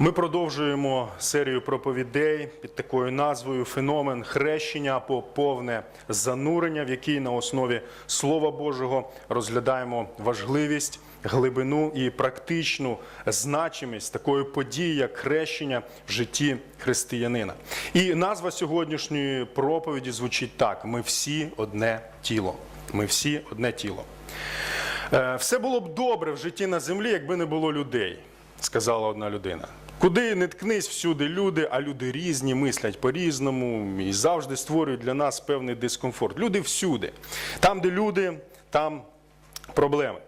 Ми продовжуємо серію проповідей під такою назвою Феномен хрещення або повне занурення, в якій на основі Слова Божого розглядаємо важливість, глибину і практичну значимість такої події, як хрещення в житті християнина. І назва сьогоднішньої проповіді звучить так: ми всі одне тіло. Ми всі одне тіло. Е, Все було б добре в житті на землі, якби не було людей, сказала одна людина. Куди не ткнись, всюди люди, а люди різні, мислять по-різному і завжди створюють для нас певний дискомфорт. Люди всюди. Там, де люди, там проблеми.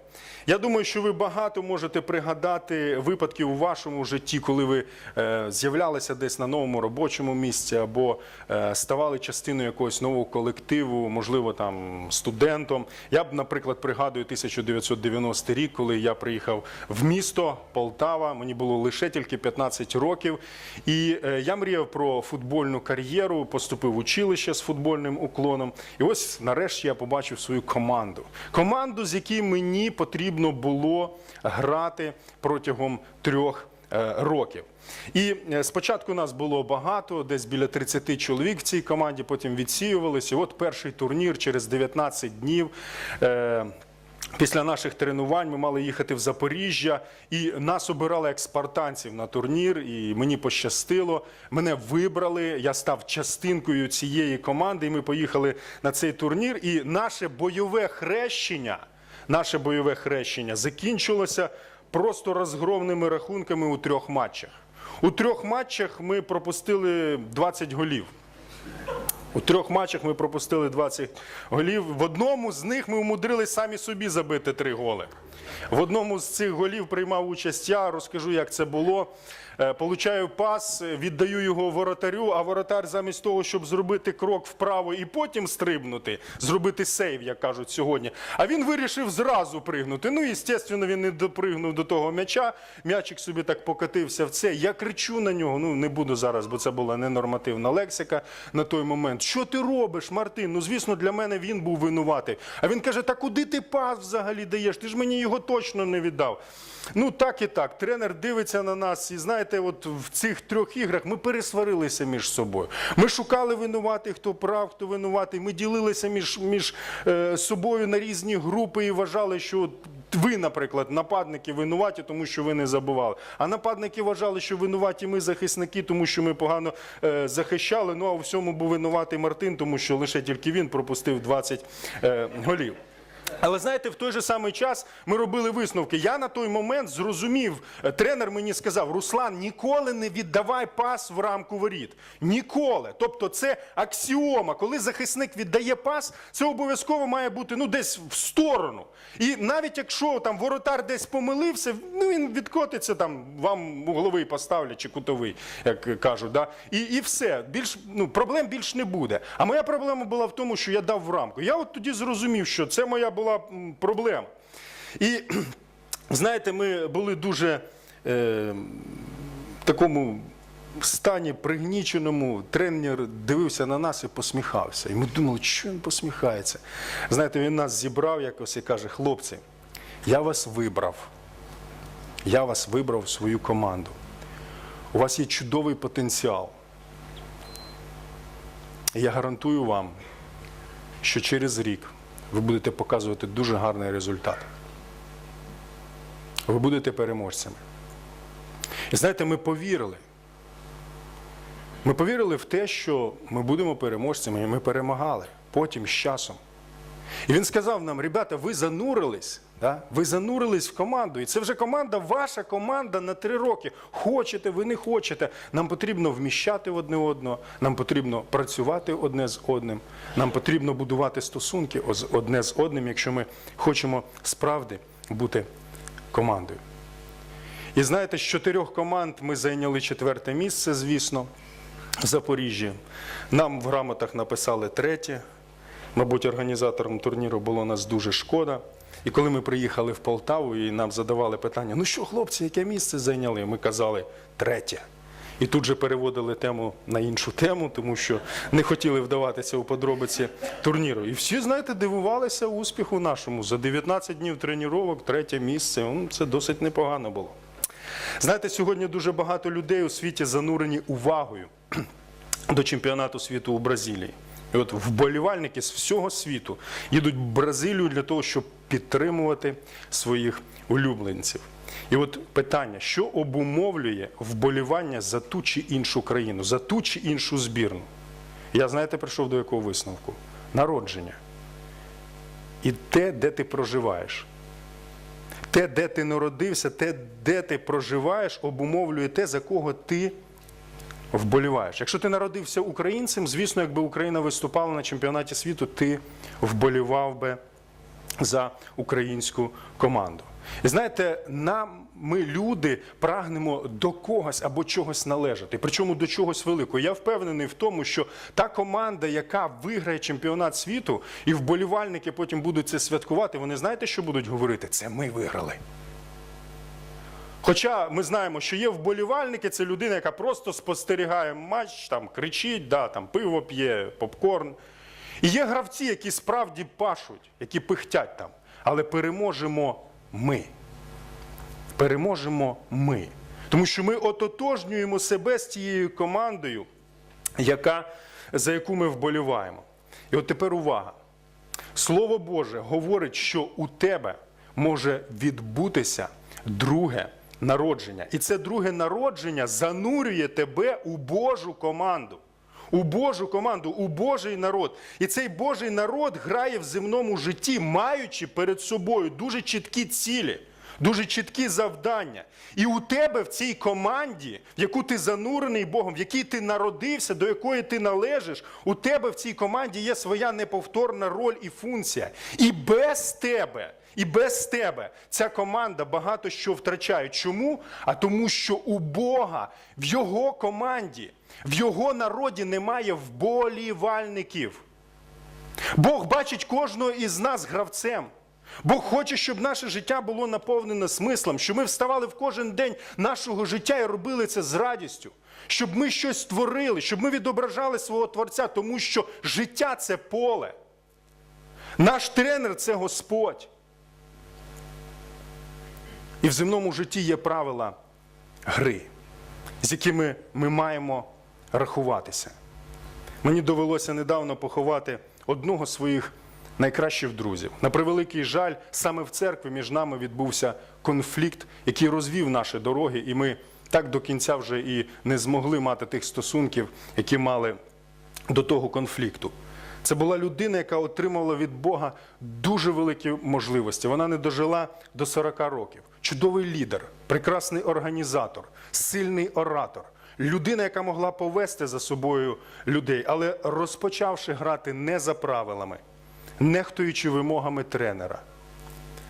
Я думаю, що ви багато можете пригадати випадків у вашому житті, коли ви е, з'являлися десь на новому робочому місці або е, ставали частиною якогось нового колективу, можливо, там студентом. Я б, наприклад, пригадую 1990 рік, коли я приїхав в місто Полтава. Мені було лише тільки 15 років, і е, я мріяв про футбольну кар'єру, поступив в училище з футбольним уклоном. І ось нарешті я побачив свою команду. Команду, з якій мені потрібно було грати протягом трьох е, років. І е, спочатку нас було багато, десь біля 30 чоловік в цій команді, потім відсіювалися. От перший турнір через 19 днів. е, Після наших тренувань ми мали їхати в Запоріжжя, і нас обирали як спартанців на турнір. І мені пощастило. Мене вибрали. Я став частинкою цієї команди. І ми поїхали на цей турнір. І наше бойове хрещення, наше бойове хрещення закінчилося просто розгромними рахунками у трьох матчах. У трьох матчах ми пропустили 20 голів. У трьох матчах ми пропустили 20 голів. В одному з них ми умудрились самі собі забити три голи. В одному з цих голів приймав участь я, розкажу, як це було. Е, Получаю пас, віддаю його воротарю, а воротар замість того, щоб зробити крок вправо і потім стрибнути, зробити сейв, як кажуть сьогодні. А він вирішив зразу пригнути. Ну, і, звісно, він не допригнув до того м'яча. М'ячик собі так покатився в це. Я кричу на нього. Ну не буду зараз, бо це була ненормативна лексика на той момент. Що ти робиш, Мартин? Ну, звісно, для мене він був винуватий. А він каже: Та куди ти пас взагалі даєш? Ти ж мені його точно не віддав. Ну так і так. Тренер дивиться на нас, і знаєте, от в цих трьох іграх ми пересварилися між собою. Ми шукали винуватих, хто прав, хто винуватий. Ми ділилися між, між е, собою на різні групи і вважали, що ви, наприклад, нападники винуваті, тому що ви не забували. А нападники вважали, що винуваті ми захисники, тому що ми погано е, захищали. Ну а у всьому був винуватий Мартин, тому що лише тільки він пропустив 20 е, голів. Але знаєте, в той же самий час ми робили висновки. Я на той момент зрозумів, е, тренер мені сказав: Руслан, ніколи не віддавай пас в рамку воріт. Ніколи. Тобто, це аксіома. Коли захисник віддає пас, це обов'язково має бути ну десь в сторону. І навіть якщо там воротар десь помилився, ну він відкотиться там, вам угловий поставлять чи кутовий, як кажуть. Да? І, і все. Більш ну проблем більш не буде. А моя проблема була в тому, що я дав в рамку. Я от тоді зрозумів, що це моя була проблема. І знаєте, ми були дуже е, в стані пригніченому. Тренер дивився на нас і посміхався. І ми думали, що він посміхається. Знаєте, він нас зібрав якось і каже: хлопці, я вас вибрав. Я вас вибрав в свою команду. У вас є чудовий потенціал. І Я гарантую вам, що через рік ви будете показувати дуже гарний результат. Ви будете переможцями. І знаєте, ми повірили. Ми повірили в те, що ми будемо переможцями, і ми перемагали потім з часом. І він сказав нам: ребята, ви занурились, да? ви занурились в команду. І це вже команда, ваша команда на три роки. Хочете, ви не хочете. Нам потрібно вміщати одне одного, нам потрібно працювати одне з одним, нам потрібно будувати стосунки одне з одним, якщо ми хочемо справді бути командою. І знаєте, з чотирьох команд ми зайняли четверте місце, звісно, в Запоріжжі. Нам в грамотах написали третє. Мабуть, організаторам турніру було нас дуже шкода. І коли ми приїхали в Полтаву і нам задавали питання: ну що, хлопці, яке місце зайняли? Ми казали третє. І тут же переводили тему на іншу тему, тому що не хотіли вдаватися у подробиці турніру. І всі, знаєте, дивувалися успіху нашому. За 19 днів тренувань, третє місце. Ну, Це досить непогано було. Знаєте, сьогодні дуже багато людей у світі занурені увагою до чемпіонату світу у Бразилії. І от вболівальники з всього світу їдуть в Бразилію для того, щоб підтримувати своїх улюбленців. І от питання, що обумовлює вболівання за ту чи іншу країну, за ту чи іншу збірну? Я знаєте, прийшов до якого висновку? Народження. І те, де ти проживаєш. Те, де ти народився, те, де ти проживаєш, обумовлює те, за кого ти вболіваєш. Якщо ти народився українцем, звісно, якби Україна виступала на чемпіонаті світу, ти вболівав би за українську команду. І знаєте, нам ми люди прагнемо до когось або чогось належати, причому до чогось великого. Я впевнений в тому, що та команда, яка виграє чемпіонат світу, і вболівальники потім будуть це святкувати, вони знаєте, що будуть говорити? Це ми виграли. Хоча ми знаємо, що є вболівальники, це людина, яка просто спостерігає матч, там кричить, да, там пиво п'є, попкорн. І є гравці, які справді пашуть, які пихтять там. Але переможемо ми. Переможемо ми. Тому що ми ототожнюємо себе з тією командою, яка, за яку ми вболіваємо. І от тепер увага. Слово Боже говорить, що у тебе може відбутися друге народження. І це друге народження занурює тебе у Божу команду. У Божу команду, у Божий народ. І цей Божий народ грає в земному житті, маючи перед собою дуже чіткі цілі, дуже чіткі завдання. І у тебе в цій команді, в яку ти занурений Богом, в якій ти народився, до якої ти належиш, у тебе в цій команді є своя неповторна роль і функція. І без тебе. І без тебе ця команда багато що втрачає. Чому? А тому, що у Бога в його команді, в його народі немає вболівальників. Бог бачить кожного із нас гравцем. Бог хоче, щоб наше життя було наповнене смислом, щоб ми вставали в кожен день нашого життя і робили це з радістю, щоб ми щось створили, щоб ми відображали свого Творця, тому що життя це поле. Наш тренер це Господь. І в земному житті є правила гри, з якими ми маємо рахуватися. Мені довелося недавно поховати одного з своїх найкращих друзів. На превеликий жаль, саме в церкві між нами відбувся конфлікт, який розвів наші дороги, і ми так до кінця вже і не змогли мати тих стосунків, які мали до того конфлікту. Це була людина, яка отримала від Бога дуже великі можливості. Вона не дожила до 40 років. Чудовий лідер, прекрасний організатор, сильний оратор, людина, яка могла повести за собою людей, але розпочавши грати не за правилами, нехтуючи вимогами тренера,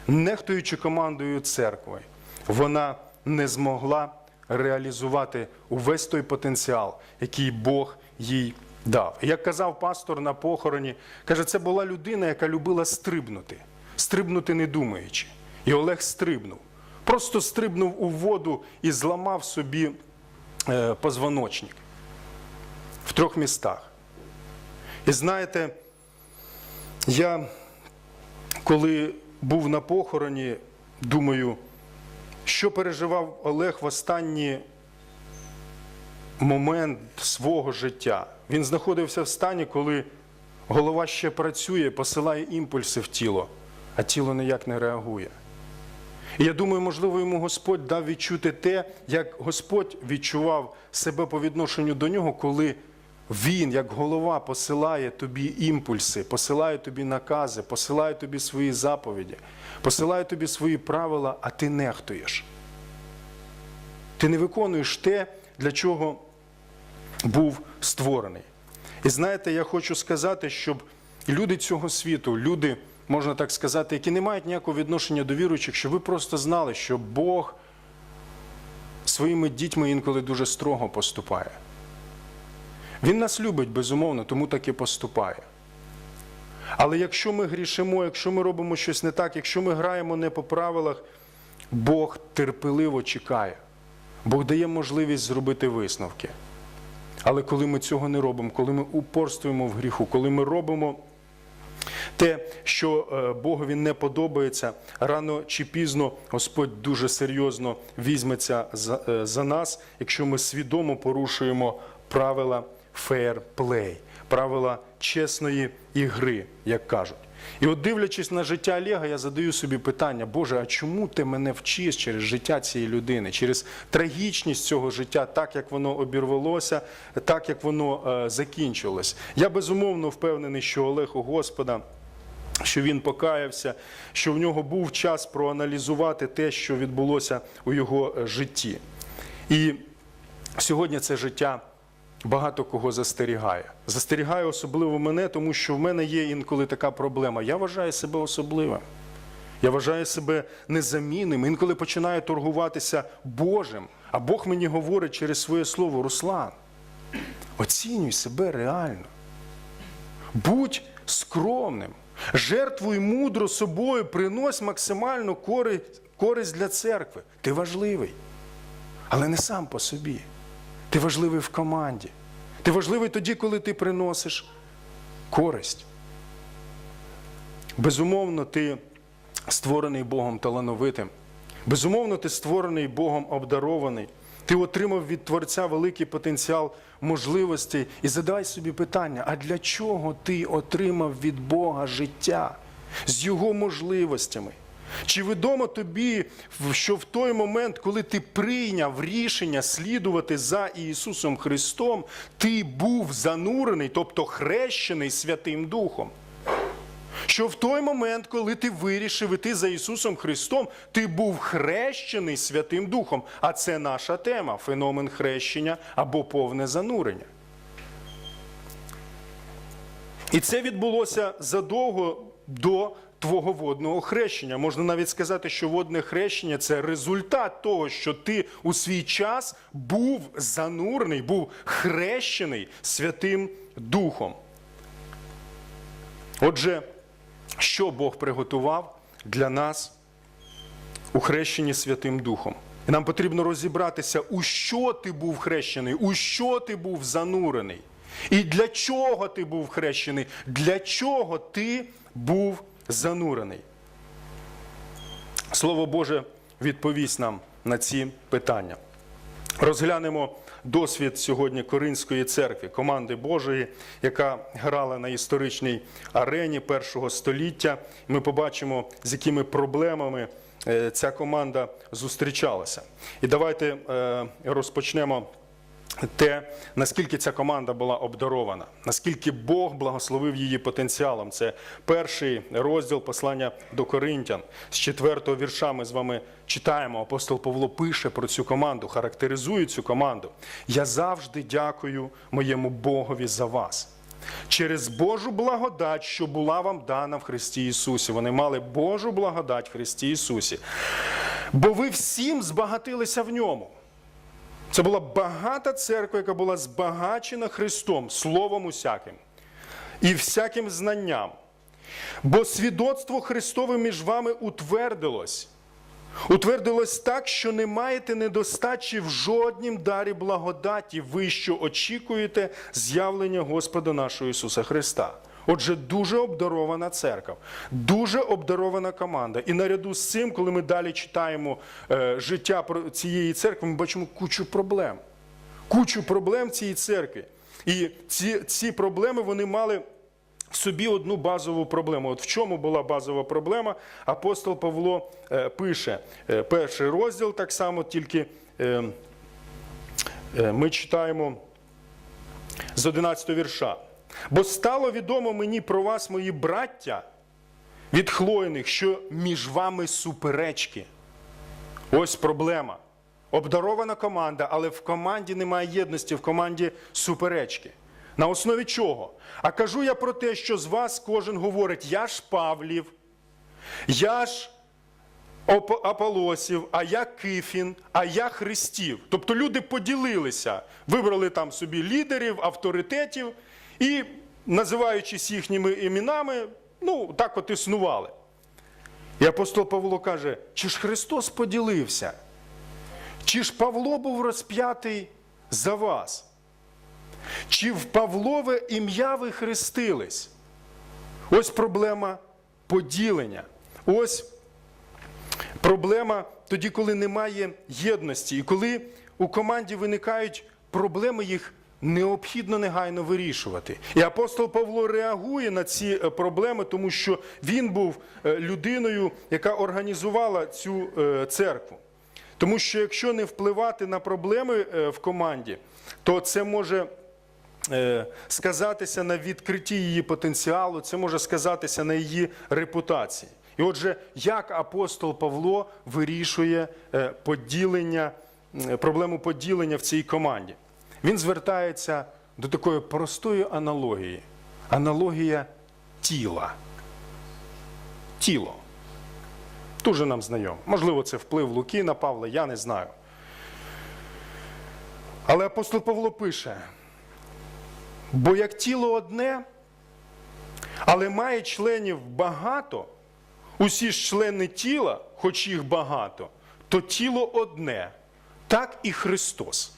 нехтуючи командою церкви, вона не змогла реалізувати увесь той потенціал, який Бог їй дав. Як казав пастор на похороні, каже, це була людина, яка любила стрибнути, стрибнути не думаючи. І Олег стрибнув. Просто стрибнув у воду і зламав собі е, позвоночник в трьох містах. І знаєте, я коли був на похороні, думаю, що переживав Олег в останні момент свого життя. Він знаходився в стані, коли голова ще працює, посилає імпульси в тіло, а тіло ніяк не реагує. І я думаю, можливо, йому Господь дав відчути те, як Господь відчував себе по відношенню до нього, коли він, як голова, посилає тобі імпульси, посилає тобі накази, посилає тобі свої заповіді, посилає тобі свої правила, а ти нехтуєш. Ти не виконуєш те, для чого був створений. І знаєте, я хочу сказати, щоб люди цього світу, люди, можна так сказати, які не мають ніякого відношення до віруючих, щоб ви просто знали, що Бог своїми дітьми інколи дуже строго поступає. Він нас любить, безумовно, тому так і поступає. Але якщо ми грішимо, якщо ми робимо щось не так, якщо ми граємо не по правилах, Бог терпеливо чекає. Бог дає можливість зробити висновки. Але коли ми цього не робимо, коли ми упорствуємо в гріху, коли ми робимо те, що е, Богові не подобається, рано чи пізно Господь дуже серйозно візьметься за, е, нас, якщо ми свідомо порушуємо правила фейер-плей, правила чесної ігри, як кажуть. І от дивлячись на життя Олега, я задаю собі питання: Боже, а чому ти мене вчиш через життя цієї людини, через трагічність цього життя, так як воно обірвалося, так як воно е, закінчилось? Я безумовно впевнений, що Олег у Господа. Що він покаявся, що в нього був час проаналізувати те, що відбулося у його е, житті. І сьогодні це життя багато кого застерігає. Застерігає особливо мене, тому що в мене є інколи така проблема. Я вважаю себе особливим. Я вважаю себе незамінним. Інколи починаю торгуватися Божим. А Бог мені говорить через своє слово: Руслан, оцінюй себе реально. Будь скромним. Жертвуй мудро собою, принось максимальну користь, для церкви. Ти важливий, але не сам по собі. Ти важливий в команді. Ти важливий тоді, коли ти приносиш користь. Безумовно, ти створений Богом талановитим. Безумовно, ти створений Богом обдарований. Ти отримав від Творця великий потенціал можливостей. І задай собі питання: а для чого ти отримав від Бога життя з його можливостями? Чи відомо тобі, що в той момент, коли ти прийняв рішення слідувати за Ісусом Христом, ти був занурений, тобто хрещений Святим Духом? Що в той момент, коли ти вирішив іти за Ісусом Христом, ти був хрещений Святим Духом. А це наша тема феномен хрещення або повне занурення. І це відбулося задовго до твого водного хрещення. Можна навіть сказати, що водне хрещення це результат того, що ти у свій час був занурений, був хрещений Святим Духом. Отже, що Бог приготував для нас у хрещенні Святим Духом? І нам потрібно розібратися, у що ти був хрещений, у що ти був занурений. І для чого ти був хрещений, для чого ти був занурений. Слово Боже відповість нам на ці питання. Розглянемо досвід сьогодні Коринської церкви, команди Божої, яка грала на історичній арені першого століття. Ми побачимо, з якими проблемами е, ця команда зустрічалася. І давайте е, розпочнемо те, наскільки ця команда була обдарована, наскільки Бог благословив її потенціалом. Це перший розділ послання до Коринтян. З четвертого вірша ми з вами читаємо. Апостол Павло пише про цю команду, характеризує цю команду. Я завжди дякую моєму Богові за вас. Через Божу благодать, що була вам дана в Христі Ісусі. Вони мали Божу благодать в Христі Ісусі. Бо ви всім збагатилися в ньому. Це була багата церква, яка була збагачена Христом, словом усяким і всяким знанням. Бо свідоцтво Христове між вами утвердилось. Утвердилось так, що не маєте недостачі в жоднім дарі благодаті, ви що очікуєте з'явлення Господа нашого Ісуса Христа. Отже, дуже обдарована церква, дуже обдарована команда. І наряду з цим, коли ми далі читаємо е, життя цієї церкви, ми бачимо кучу проблем. Кучу проблем в цій церкві. І ці, ці проблеми вони мали в собі одну базову проблему. От в чому була базова проблема? Апостол Павло е, пише е, перший розділ, так само, тільки е, е, ми читаємо з 11 вірша. Бо стало відомо мені про вас, мої браття, від Хлоїних, що між вами суперечки. Ось проблема. Обдарована команда, але в команді немає єдності, в команді суперечки. На основі чого? А кажу я про те, що з вас кожен говорить: я ж Павлів, я ж Аполосів, а я Кифін, а я Христів. Тобто люди поділилися, вибрали там собі лідерів, авторитетів і, називаючись їхніми іменами, ну так от існували. І апостол Павло каже: чи ж Христос поділився? Чи ж Павло був розп'ятий за вас? Чи в Павлове ім'я ви хрестились? Ось проблема поділення. Ось проблема тоді, коли немає єдності, і коли у команді виникають проблеми, їх необхідно негайно вирішувати. І апостол Павло реагує на ці е, проблеми, тому що він був е, людиною, яка організувала цю е, церкву. Тому що якщо не впливати на проблеми в команді, то це може сказатися на відкритті її потенціалу, це може сказатися на її репутації. І отже, як апостол Павло вирішує поділення, проблему поділення в цій команді? Він звертається до такої простої аналогії. Аналогія тіла. Тіло. Дуже нам знайомо. Можливо, це вплив Луки на Павла, я не знаю. Але апостол Павло пише: бо як тіло одне, але має членів багато, усі ж члени тіла, хоч їх багато, то тіло одне, так і Христос.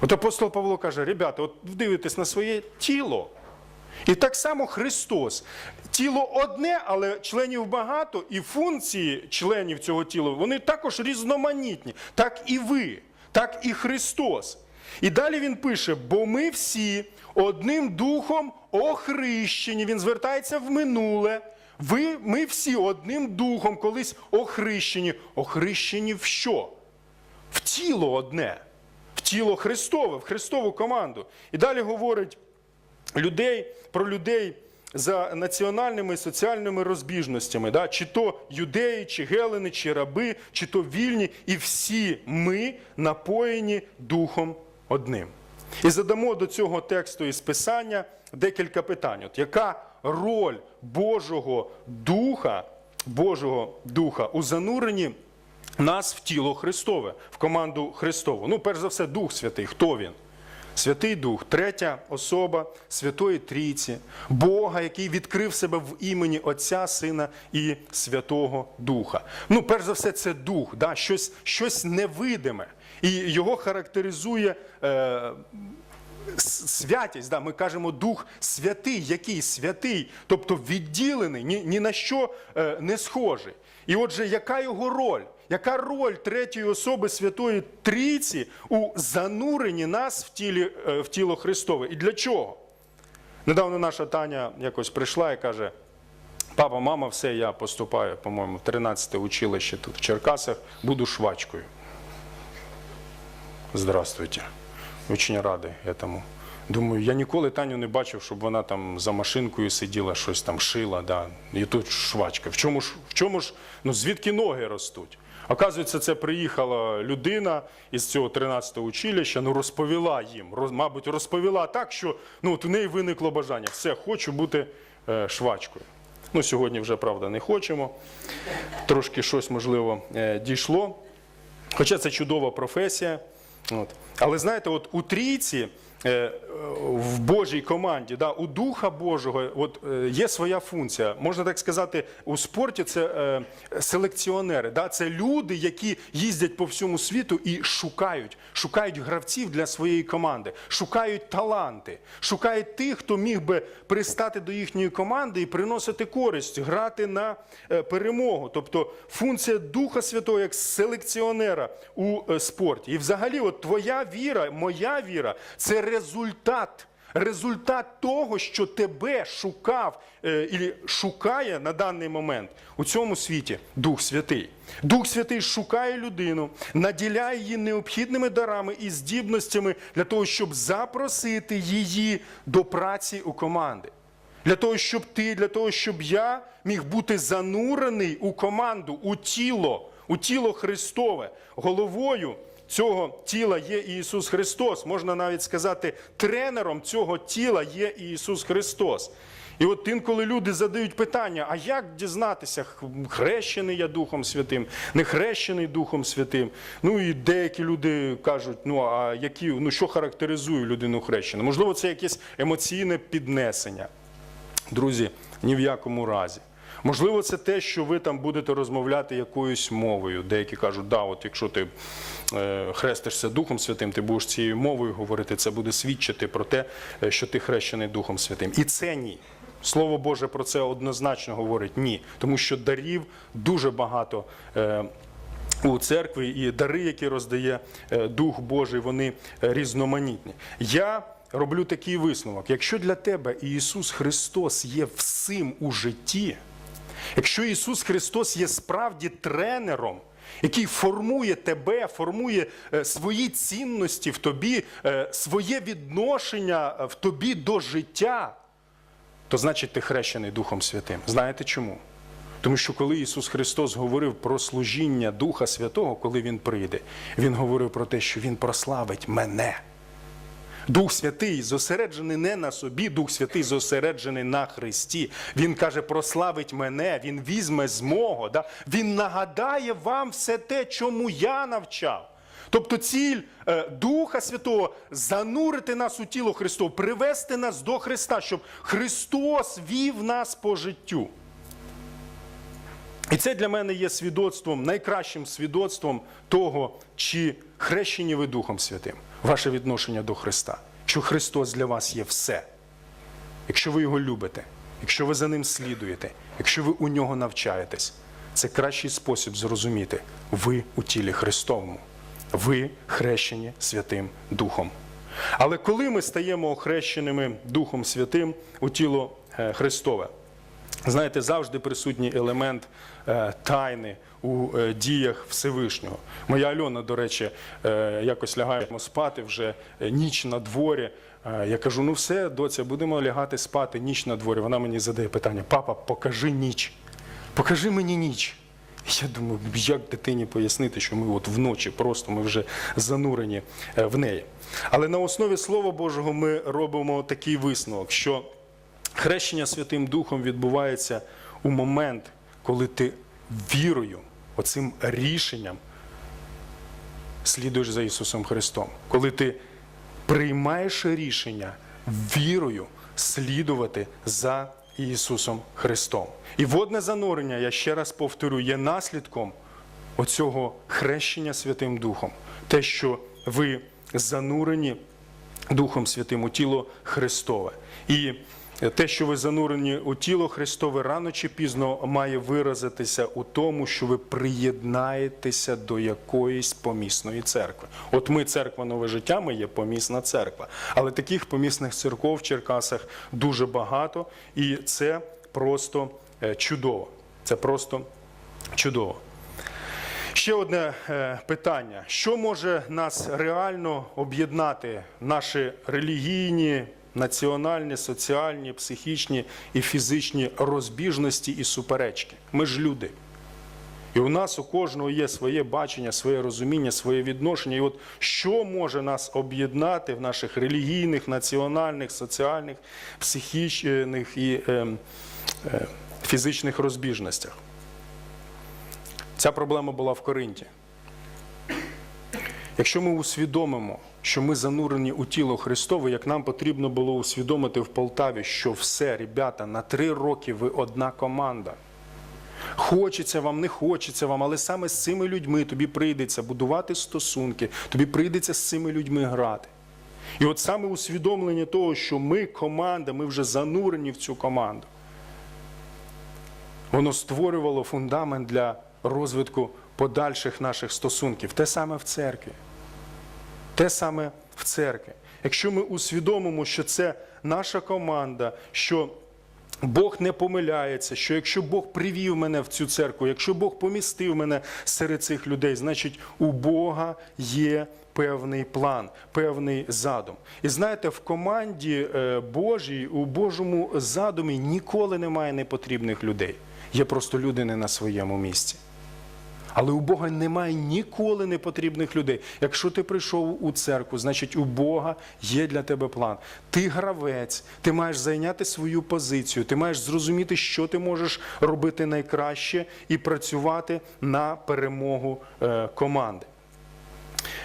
От апостол Павло каже: ребята, от дивитесь на своє тіло. І так само Христос. Тіло одне, але членів багато, і функції членів цього тіла вони також різноманітні. Так і ви, так і Христос. І далі він пише: бо ми всі одним духом охрещені. Він звертається в минуле. Ви, Ми всі одним духом колись охрещені. Охрещені в що? В тіло одне, тіло Христове, в Христову команду. І далі говорить людей про людей за національними і соціальними розбіжностями, да? чи то юдеї, чи гелени, чи раби, чи то вільні, і всі ми напоєні Духом одним. І задамо до цього тексту із Писання декілька питань. От яка роль Божого Духа, Божого Духа у зануренні нас в тіло Христове, в команду Христову? Ну, перш за все, Дух Святий. Хто він? Святий Дух, третя особа Святої Трійці, Бога, який відкрив себе в імені Отця, Сина і Святого Духа. Ну, перш за все, це дух, да? щось, щось невидиме. І його характеризує е, святість. Да? Ми кажемо Дух святий, який святий, тобто відділений, ні, ні на що е, не схожий. І отже, яка його роль? Яка роль третьої особи Святої Трійці у зануренні нас в, тілі, е, в тіло Христове? І для чого? Недавно наша Таня якось прийшла і каже: папа, мама, все, я поступаю, по-моєму, в 13 училище тут в Черкасах, буду швачкою. Здравствуйте. Очень радий этому. Думаю, я ніколи Таню не бачив, щоб вона там за машинкою сиділа, щось там шила. Да. І тут швачка. В чому ж, в чому ж, ну звідки ноги ростуть? Оказується, це приїхала людина із цього 13-го училища, ну розповіла їм, роз, мабуть, розповіла так, що ну, от у неї виникло бажання. Все, хочу бути е, швачкою. Ну, сьогодні вже, правда, не хочемо. Трошки щось, можливо, е, дійшло. Хоча це чудова професія. От. Але знаєте, от у трійці, в Божій команді, да, у Духа Божого от, е, є своя функція. Можна так сказати, у спорті це е, селекціонери. Да, це люди, які їздять по всьому світу і шукають, шукають гравців для своєї команди, шукають таланти, шукають тих, хто міг би пристати до їхньої команди і приносити користь, грати на е, перемогу. Тобто функція Духа Святого як селекціонера у е, спорті. І взагалі, от твоя віра, моя віра це результат. Результат того, що тебе шукав е, і шукає на даний момент у цьому світі Дух Святий. Дух Святий шукає людину, наділяє її необхідними дарами і здібностями для того, щоб запросити її до праці у команди. Для того, щоб ти, для того, щоб я міг бути занурений у команду, у тіло, у тіло Христове. Головою цього тіла є Ісус Христос. Можна навіть сказати, тренером цього тіла є Ісус Христос. І от інколи люди задають питання: а як дізнатися, хрещений я Духом Святим, не хрещений Духом Святим? Ну і деякі люди кажуть, ну а які, ну що характеризує людину хрещену? Можливо, це якесь емоційне піднесення. Друзі, ні в якому разі. Можливо, це те, що ви там будете розмовляти якоюсь мовою. Деякі кажуть, да, от якщо ти е, хрестишся Духом Святим, ти будеш цією мовою говорити, це буде свідчити про те, е, що ти хрещений Духом Святим. І це ні. Слово Боже про це однозначно говорить ні, тому що дарів дуже багато. Е, у церкві і дари, які роздає Дух Божий, вони різноманітні. Я роблю такий висновок: якщо для тебе Ісус Христос є всім у житті, якщо Ісус Христос є справді тренером, який формує тебе, формує е, свої цінності в тобі, е, своє відношення в тобі до життя, то значить ти хрещений Духом Святим. Знаєте чому? Тому що коли Ісус Христос говорив про служіння Духа Святого, коли Він прийде, Він говорив про те, що Він прославить мене. Дух Святий зосереджений не на собі, Дух Святий зосереджений на Христі. Він каже, прославить мене, Він візьме з мого, да? Він нагадає вам все те, чому я навчав. Тобто ціль е, Духа Святого занурити нас у тіло Христове, привести нас до Христа, щоб Христос вів нас по життю. І це для мене є свідоцтвом, найкращим свідоцтвом того, чи хрещені ви Духом Святим, ваше відношення до Христа, що Христос для вас є все. Якщо ви його любите, якщо ви за ним слідуєте, якщо ви у нього навчаєтесь, це кращий спосіб зрозуміти, ви у тілі Христовому, ви хрещені Святим Духом. Але коли ми стаємо охрещеними Духом Святим у тіло е, Христове, Знаєте, завжди присутній елемент е, тайни у е, діях Всевишнього. Моя Альона, до речі, е, якось лягаємо спати вже е, ніч на дворі. Я кажу: ну все, доця, будемо лягати спати ніч на дворі. Вона мені задає питання: папа, покажи ніч. Покажи мені ніч. Я думаю, як дитині пояснити, що ми от вночі просто ми вже занурені в неї. Але на основі Слова Божого ми робимо такий висновок, що Хрещення Святим Духом відбувається у момент, коли ти вірою, оцим рішенням слідуєш за Ісусом Христом. Коли ти приймаєш рішення вірою слідувати за Ісусом Христом. І водне занурення, я ще раз повторю, є наслідком оцього хрещення Святим Духом. Те, що ви занурені Духом Святим у тіло Христове. І те, що ви занурені у тіло Христове, рано чи пізно має виразитися у тому, що ви приєднаєтеся до якоїсь помісної церкви. От ми, церква Нове життя, ми є помісна церква. Але таких помісних церков в Черкасах дуже багато, і це просто е, чудово. Це просто чудово. Ще одне е, питання: що може нас реально об'єднати наші релігійні, національні, соціальні, психічні і фізичні розбіжності і суперечки? Ми ж люди. І у нас у кожного є своє бачення, своє розуміння, своє відношення. І от що може нас об'єднати в наших релігійних, національних, соціальних, психічних і е, е, фізичних розбіжностях? Ця проблема була в Коринті. Якщо ми усвідомимо, що ми занурені у тіло Христове, як нам потрібно було усвідомити в Полтаві, що все, ребята, на три роки ви одна команда. Хочеться вам, не хочеться вам, але саме з цими людьми тобі прийдеться будувати стосунки, тобі прийдеться з цими людьми грати. І от саме усвідомлення того, що ми команда, ми вже занурені в цю команду, воно створювало фундамент для розвитку подальших наших стосунків. Те саме в церкві. Те саме в церкві. Якщо ми усвідомимо, що це наша команда, що Бог не помиляється, що якщо Бог привів мене в цю церкву, якщо Бог помістив мене серед цих людей, значить у Бога є певний план, певний задум. І знаєте, в команді е, Божій, у Божому задумі ніколи немає непотрібних людей. Є просто люди не на своєму місці. Але у Бога немає ніколи непотрібних людей. Якщо ти прийшов у церкву, значить у Бога є для тебе план. Ти гравець, ти маєш зайняти свою позицію, ти маєш зрозуміти, що ти можеш робити найкраще і працювати на перемогу е, команди.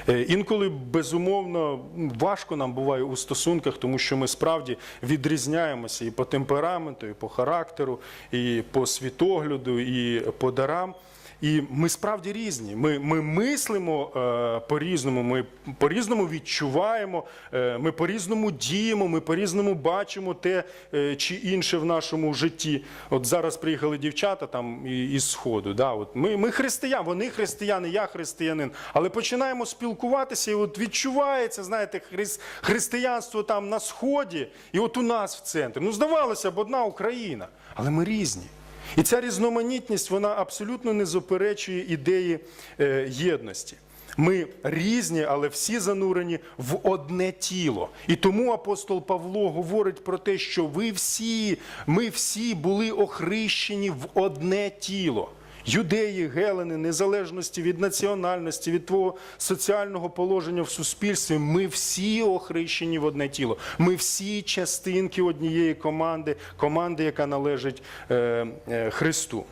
Е, Інколи безумовно важко нам буває у стосунках, тому що ми справді відрізняємося і по темпераменту, і по характеру, і по світогляду, і по дарам. І ми справді різні. Ми, ми мислимо е, по-різному, ми по-різному відчуваємо, е, ми по-різному діємо, ми по-різному бачимо те е, чи інше в нашому житті. От зараз приїхали дівчата там із Сходу. Да? От ми, ми християни, вони християни, я християнин. Але починаємо спілкуватися, і от відчувається, знаєте, хрис- християнство там на Сході, і от у нас в центрі. Ну, здавалося б, одна Україна, але ми різні. І ця різноманітність вона абсолютно не заперечує ідеї е, єдності. Ми різні, але всі занурені в одне тіло. І тому апостол Павло говорить про те, що ви всі, ми всі були охрищені в одне тіло. Юдеї, гелени, незалежності від національності, від твого соціального положення в суспільстві, ми всі охрещені в одне тіло. Ми всі частинки однієї команди, команди, яка належить е, е, Христу.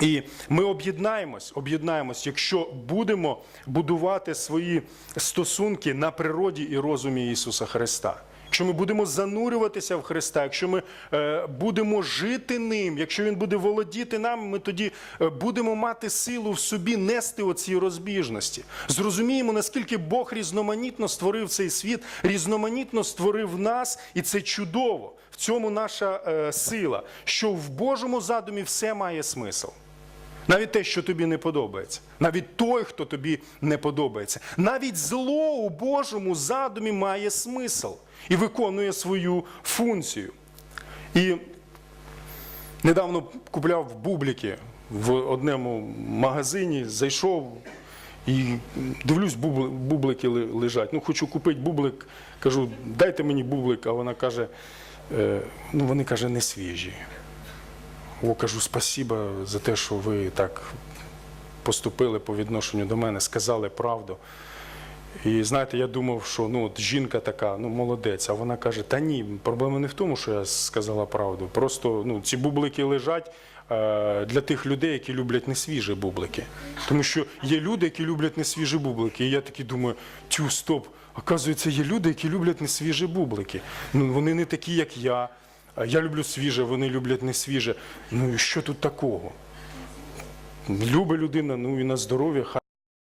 І ми об'єднаємось, об'єднаємось, якщо будемо будувати свої стосунки на природі і розумі Ісуса Христа. Якщо ми будемо занурюватися в Христа, якщо ми е, будемо жити ним, якщо Він буде володіти нами, ми тоді е, будемо мати силу в собі нести оці розбіжності. Зрозуміємо, наскільки Бог різноманітно створив цей світ, різноманітно створив нас, і це чудово. В цьому наша е, сила, що в Божому задумі все має смисл. Навіть те, що тобі не подобається, навіть той, хто тобі не подобається, навіть зло у Божому задумі має смисл і виконує свою функцію. І недавно купляв бублики в одному магазині, зайшов і дивлюсь, бубли- бублики лежать. Ну, хочу купити бублик, кажу, дайте мені бублик, а вона каже, «Е, ну вони каже, не свіжі. О, кажу, спасіба за те, що ви так поступили по відношенню до мене, сказали правду. І знаєте, я думав, що ну, от жінка така, ну молодець, а вона каже: та ні, проблема не в тому, що я сказала правду. Просто ну, ці бублики лежать е, для тих людей, які люблять несвіжі бублики. Тому що є люди, які люблять несвіжі бублики. І я такий думаю, тю, стоп. Оказується, є люди, які люблять несвіжі бублики. Ну, вони не такі, як я. Я люблю свіже, вони люблять несвіже. Ну і що тут такого? Любить людина, ну і на здоров'я,